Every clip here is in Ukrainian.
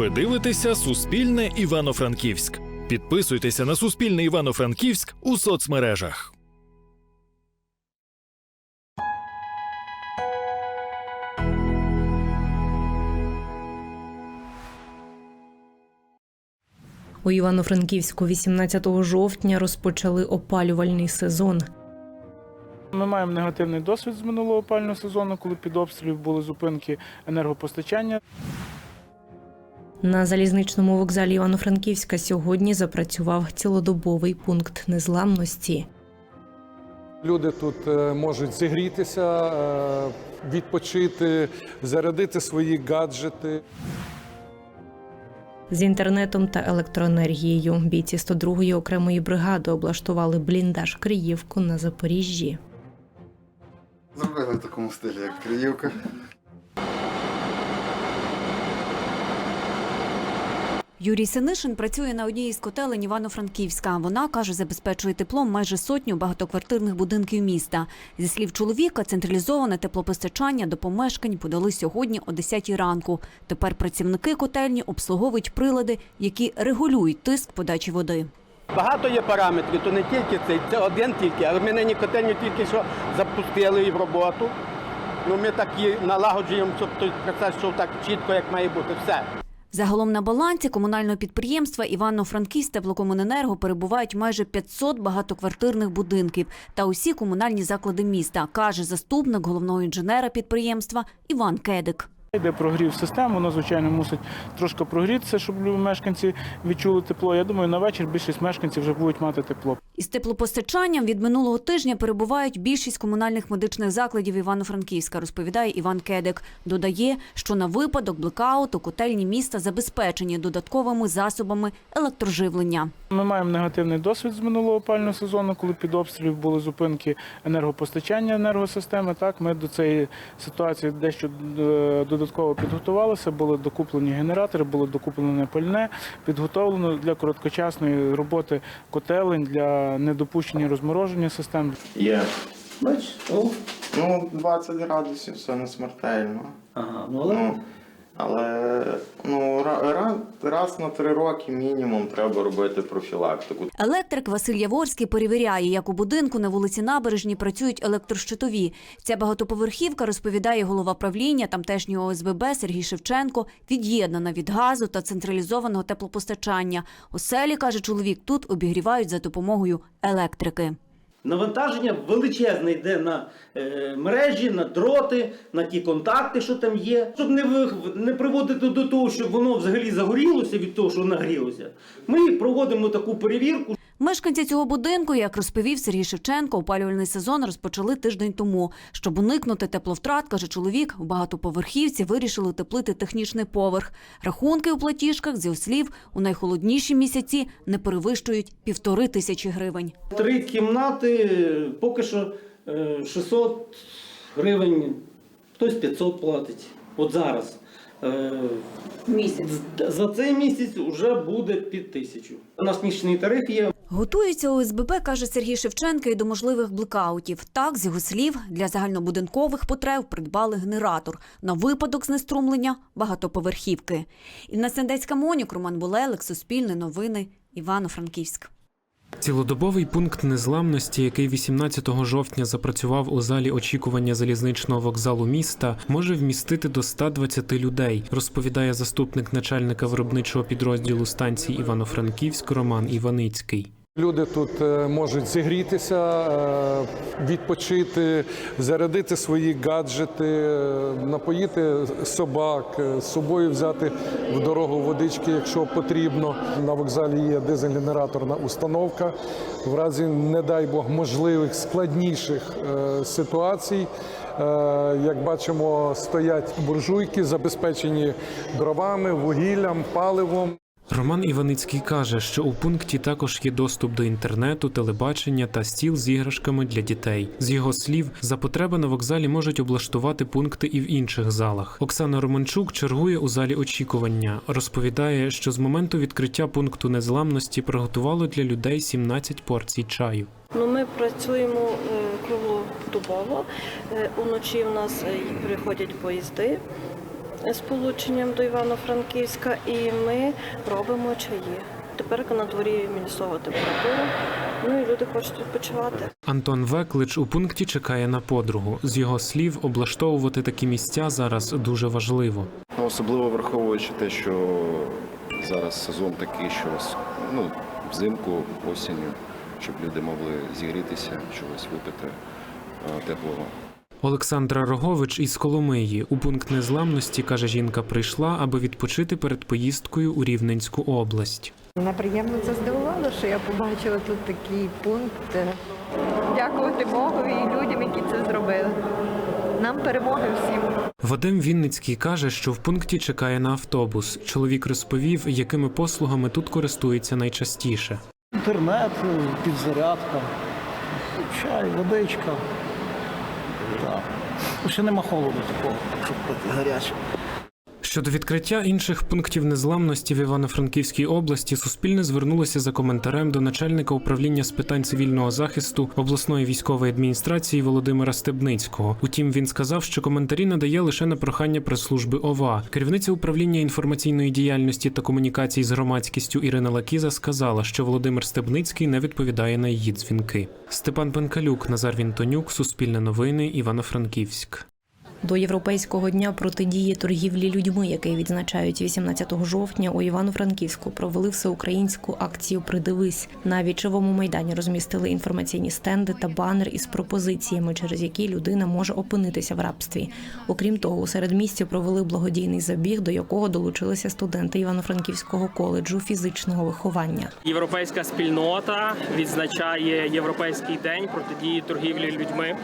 Ви дивитеся Суспільне Івано-Франківськ. Підписуйтеся на Суспільне Івано-Франківськ у соцмережах. У Івано-Франківську 18 жовтня розпочали опалювальний сезон. Ми маємо негативний досвід з минулого опального сезону, коли під обстрілів були зупинки енергопостачання. На залізничному вокзалі Івано-Франківська сьогодні запрацював цілодобовий пункт незламності. Люди тут е, можуть зігрітися, е, відпочити, зарядити свої гаджети. З інтернетом та електроенергією бійці 102-ї окремої бригади облаштували бліндаж Криївку на Запоріжжі. Зробили в такому стилі, як Криївка. Юрій Синишин працює на одній із котелень Івано-Франківська. Вона каже, забезпечує теплом майже сотню багатоквартирних будинків міста. Зі слів чоловіка, централізоване теплопостачання до помешкань подали сьогодні о 10 ранку. Тепер працівники котельні обслуговують прилади, які регулюють тиск подачі води. Багато є параметрів, то не тільки цей, це один тільки, але ми нині котельню тільки що запустили в роботу. Ну, ми так і налагоджуємо, щоб той процес йшов так чітко, як має бути. Все. Загалом на балансі комунального підприємства Івано-Франківськ теплокомуненерго перебувають майже 500 багатоквартирних будинків та усі комунальні заклади міста, каже заступник головного інженера підприємства Іван Кедик. Йде прогрів систем, воно, звичайно, мусить трошки прогрітися, щоб мешканці відчули тепло. Я думаю, на вечір більшість мешканців вже будуть мати тепло. Із теплопостачанням від минулого тижня перебувають більшість комунальних медичних закладів Івано-Франківська, розповідає Іван Кедик. Додає, що на випадок блекауту котельні міста забезпечені додатковими засобами електроживлення. Ми маємо негативний досвід з минулого опального сезону, коли під обстрілів були зупинки енергопостачання енергосистеми. Так, ми до цієї ситуації дещо е, додатково підготувалися. Були докуплені генератори, було докуплене пальне, підготовлено для короткочасної роботи котелень для недопущення розмороження систем. Є. Бач, Ну, 20 градусів, це не смертельно. ага, ну але Ну, але ну, ра- ра- раз на три роки мінімум треба робити профілактику. Електрик Василь Яворський перевіряє, як у будинку на вулиці Набережні працюють електрощитові. Ця багатоповерхівка, розповідає голова правління тамтешнього ОСББ Сергій Шевченко, від'єднана від газу та централізованого теплопостачання. Оселі, каже чоловік, тут обігрівають за допомогою електрики. Навантаження величезне йде на е, мережі, на дроти, на ті контакти, що там є. Щоб не, не приводити до того, щоб воно взагалі загорілося від того, що нагрілося. Ми проводимо таку перевірку. Мешканці цього будинку, як розповів Сергій Шевченко, опалювальний сезон розпочали тиждень тому. Щоб уникнути тепловтрат, каже чоловік, в багатоповерхівці вирішили утеплити технічний поверх. Рахунки у платіжках, з його слів, у найхолодніші місяці не перевищують півтори тисячі гривень. Три кімнати е, поки що е, 600 гривень, хтось 500 платить. От зараз. Місяць. За цей місяць вже буде під тисячу. У нас нічний тариф є. Готується ОСББ, каже Сергій Шевченко, і до можливих блекаутів. Так, з його слів, для загальнобудинкових потреб придбали генератор на випадок знеструмлення багатоповерхівки. Інна Сендецька Монюк, Роман Булелик, Суспільне новини, Івано-Франківськ. Цілодобовий пункт незламності, який 18 жовтня запрацював у залі очікування залізничного вокзалу міста, може вмістити до 120 людей, розповідає заступник начальника виробничого підрозділу станції Івано-Франківськ Роман Іваницький. Люди тут е, можуть зігрітися, е, відпочити, зарядити свої гаджети, е, напоїти собак, з собою взяти в дорогу водички, якщо потрібно. На вокзалі є дизель-генераторна установка. В разі, не дай Бог, можливих складніших ситуацій. Як бачимо, стоять буржуйки, забезпечені дровами, вугіллям, паливом. Роман Іваницький каже, що у пункті також є доступ до інтернету, телебачення та стіл з іграшками для дітей. З його слів, за потреби на вокзалі можуть облаштувати пункти і в інших залах. Оксана Романчук чергує у залі очікування. Розповідає, що з моменту відкриття пункту незламності приготувало для людей 17 порцій чаю. Ну, ми працюємо е, круглодобово. Е, Уночі в нас е, приходять поїзди. Сполученням до Івано-Франківська, і ми робимо чаї. Тепер на дворі мінусова температура, ну і люди хочуть відпочивати. Антон Веклич у пункті чекає на подругу. З його слів, облаштовувати такі місця зараз дуже важливо. Ну, Особливо враховуючи те, що зараз сезон такий, що ну, взимку, осінню, щоб люди могли зігрітися, чогось випити е, теплого. Олександра Рогович із Коломиї у пункт незламності каже, жінка прийшла, аби відпочити перед поїздкою у Рівненську область. Мене приємно це здивувало, що я побачила тут такий пункт. Дякувати Богу і людям, які це зробили. Нам перемоги всім. Вадим Вінницький каже, що в пункті чекає на автобус. Чоловік розповів, якими послугами тут користується найчастіше. Інтернет, підзарядка, чай, водичка. Так. Ще нема холоду такого, щоб гаряче. Щодо відкриття інших пунктів незламності в Івано-Франківській області, Суспільне звернулося за коментарем до начальника управління з питань цивільного захисту обласної військової адміністрації Володимира Стебницького. Утім, він сказав, що коментарі надає лише на прохання прес-служби ОВА. Керівниця управління інформаційної діяльності та комунікацій з громадськістю Ірина Лакіза сказала, що Володимир Стебницький не відповідає на її дзвінки. Степан Пенкалюк, Назар Вінтонюк, Суспільне новини, Івано-Франківськ. До Європейського дня протидії торгівлі людьми, який відзначають 18 жовтня, у Івано-Франківську провели всеукраїнську акцію Придивись на вічовому майдані. Розмістили інформаційні стенди та банер із пропозиціями, через які людина може опинитися в рабстві. Окрім того, у середмісті провели благодійний забіг, до якого долучилися студенти Івано-Франківського коледжу фізичного виховання. Європейська спільнота відзначає Європейський день протидії торгівлі людьми.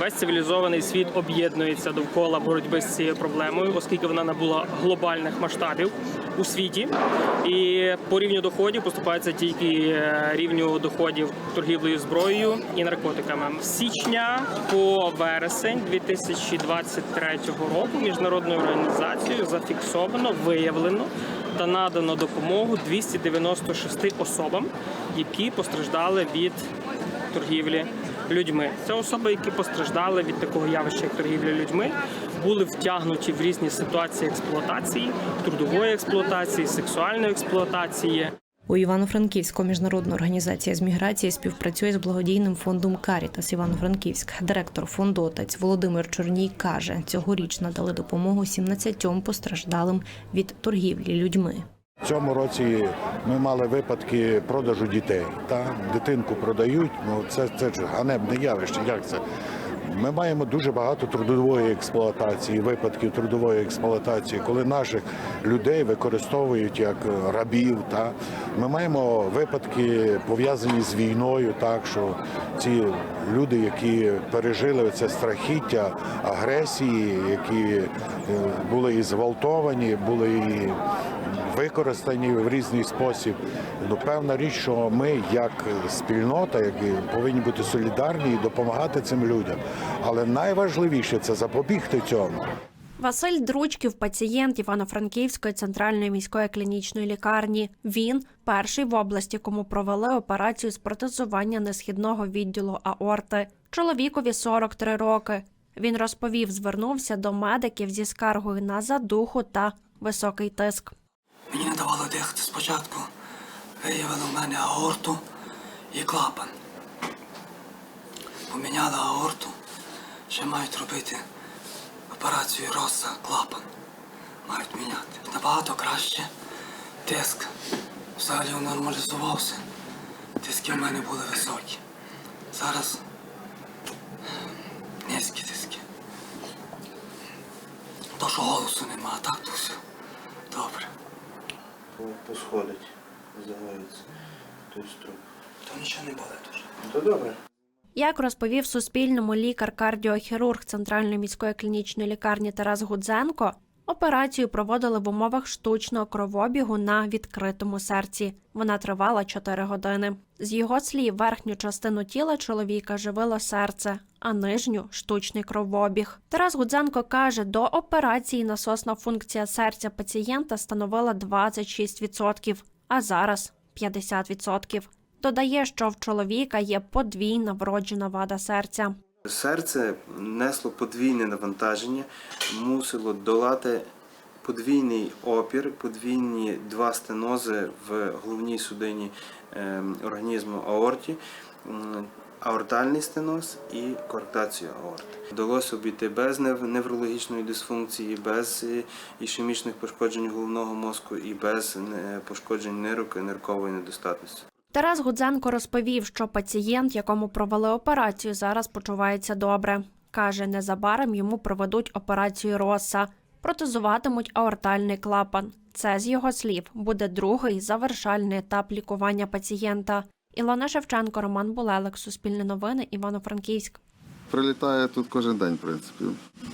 Весь цивілізований світ об'єднується довкола боротьби з цією проблемою, оскільки вона набула глобальних масштабів у світі. І по рівню доходів поступається тільки е, рівню доходів торгівлею зброєю і наркотиками. З січня по вересень 2023 року міжнародною організацією зафіксовано, виявлено та надано допомогу 296 особам, які постраждали від торгівлі людьми. Це особи, які постраждали від такого явища, як торгівля людьми, були втягнуті в різні ситуації експлуатації, трудової експлуатації, сексуальної експлуатації. У Івано-Франківську міжнародна організація з міграції співпрацює з благодійним фондом Карітас Івано-Франківськ. Директор фонду отець Володимир Чорній каже, цьогоріч надали допомогу 17 постраждалим від торгівлі людьми. В цьому році ми мали випадки продажу дітей. Та? Дитинку продають, ну це, це ж ганебне явище. Як це? Ми маємо дуже багато трудової експлуатації, випадків трудової експлуатації, коли наших людей використовують як рабів. Та? Ми маємо випадки пов'язані з війною, так що ці люди, які пережили це страхіття агресії, які е, були і зґвалтовані, були і використані в різний спосіб. Ну, певна річ, що ми, як спільнота, які повинні бути солідарні і допомагати цим людям. Але найважливіше це запобігти цьому. Василь Дручків, пацієнт Івано-Франківської центральної міської клінічної лікарні. Він перший в області, кому провели операцію з протезування несхідного відділу аорти. Чоловікові 43 роки. Він розповів, звернувся до медиків зі скаргою на задуху та високий тиск. Мені не давало дихати спочатку. Виявили в мене аорту і клапан. Поміняли аорту. Ще мають робити операцію роса клапан. Мають міняти. Набагато краще. Тиск. Взагалі нормалізувався. Тиски в мене були високі. Зараз низькі тиски. То, що голосу нема, так то все. Добре. Посходить, загоїться. Той струп. То нічого не болить дуже. То добре. Як розповів Суспільному лікар-кардіохірург Центральної міської клінічної лікарні Тарас Гудзенко, операцію проводили в умовах штучного кровобігу на відкритому серці. Вона тривала 4 години. З його слів, верхню частину тіла чоловіка живило серце, а нижню штучний кровобіг. Тарас Гудзенко каже, до операції насосна функція серця пацієнта становила 26%, а зараз 50%. Додає, що в чоловіка є подвійна вроджена вада серця. Серце несло подвійне навантаження, мусило долати подвійний опір, подвійні два стенози в головній судині ем, організму аорті, аортальний стеноз і коарктацію аорти. Вдалося обійти без неврологічної дисфункції, без е, ішемічних пошкоджень головного мозку і без е, пошкоджень нирок і ниркової недостатності. Тарас Гудзенко розповів, що пацієнт, якому провели операцію, зараз почувається добре. Каже, незабаром йому проведуть операцію роса, протезуватимуть аортальний клапан. Це, з його слів, буде другий завершальний етап лікування пацієнта. Ілона Шевченко, Роман Булелик, Суспільне новини, Івано-Франківськ. Прилітає тут кожен день, в принципі.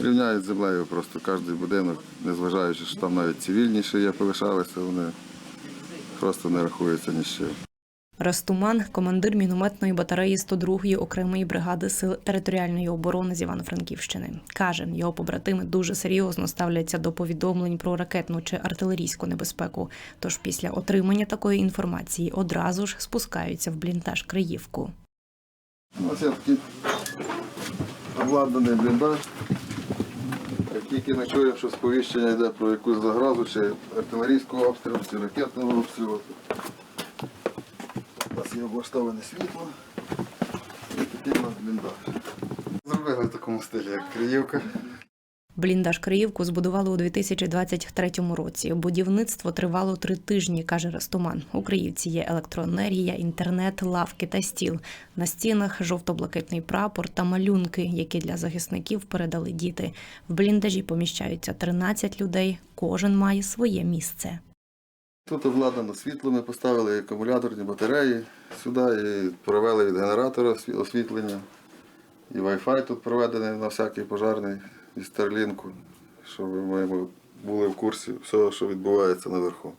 Рівняють землею просто кожен будинок, незважаючи, що там навіть цивільніші є, полишалися, вони просто не рахуються ні. Ростуман, командир мінометної батареї 102-ї окремої бригади сил територіальної оборони з Івано-Франківщини, каже, його побратими дуже серйозно ставляться до повідомлень про ракетну чи артилерійську небезпеку. Тож після отримання такої інформації одразу ж спускаються в бліндаж Криївку. Я такий обладнаний бліндаж. Тільки ми чуємо, що сповіщення йде про якусь загрозу, чи артилерійського обстрілу, чи ракетного обстрілу. Є облаштоване світло і такий у нас бліндаж. Зробили в такому стилі, як Криївка. Бліндаж Криївку збудували у 2023 році. Будівництво тривало три тижні, каже Ростоман. У Криївці є електроенергія, інтернет, лавки та стіл. На стінах жовто-блакитний прапор та малюнки, які для захисників передали діти. В бліндажі поміщаються 13 людей. Кожен має своє місце. Тут обладнано світло, ми поставили акумуляторні батареї сюди і провели від генератора освітлення. І Wi-Fi тут проведений на всякий пожарний із Старлінку, щоб ми були в курсі всього, що відбувається наверху.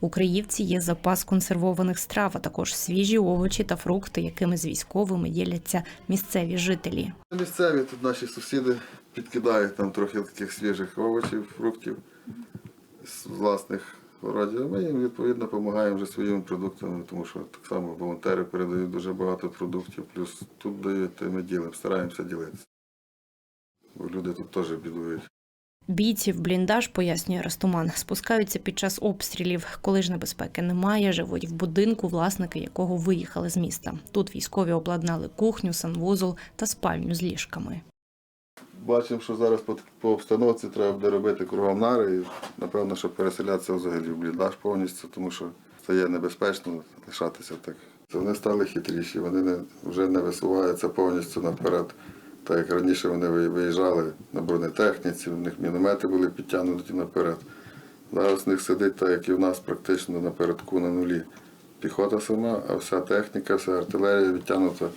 У Криївці є запас консервованих страв, а також свіжі овочі та фрукти, якими з військовими діляться місцеві жителі. Місцеві тут наші сусіди підкидають там трохи таких свіжих овочів, фруктів з власних городів. А Ми їм відповідно допомагаємо вже своїми продуктами, тому що так само волонтери передають дуже багато продуктів, плюс тут дають, і ми ділимо, стараємося ділитися. Бо люди тут теж бідують. Бійці в бліндаж, пояснює Ростоман, спускаються під час обстрілів. Коли ж небезпеки немає, живуть в будинку, власники якого виїхали з міста. Тут військові обладнали кухню, санвузол та спальню з ліжками. Бачимо, що зараз по, по обстановці треба буде робити кругом нари і напевно, що переселятися взагалі в бліндаж повністю, тому що це є небезпечно лишатися так. Вони стали хитріші, вони не, вже не висуваються повністю наперед. Так як раніше вони виїжджали на бронетехніці, у них міномети були підтягнуті наперед. Зараз в них сидить так, як і в нас практично напередку на нулі. Піхота сама, а вся техніка, вся артилерія відтягнута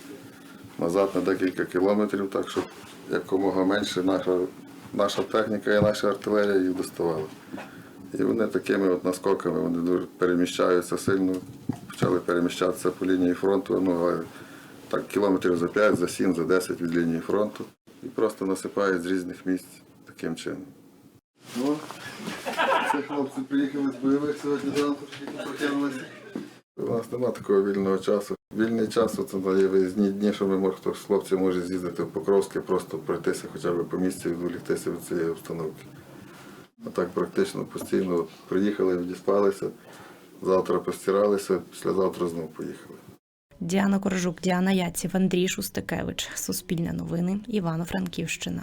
назад на декілька кілометрів, так щоб якомога менше наша, наша техніка і наша артилерія їх доставала. І вони такими от наскоками вони дуже переміщаються сильно, почали переміщатися по лінії фронту, ну, так кілометрів за 5, за 7, за 10 від лінії фронту. І просто насипають з різних місць таким чином. Ну, це хлопці приїхали з бойових сьогодні зранку, тільки прокинулися. У нас немає такого вільного часу. Вільний час це є виїзні дні, що ми може, хтось з хлопців може з'їздити в Покровське, просто пройтися хоча б по місці, відволіктися від цієї обстановки. А так практично постійно приїхали, відіспалися, завтра постиралися, післязавтра знову поїхали. Діана Коржук, Діана Яців, Андрій Шустикевич. Суспільне новини. Івано-Франківщина.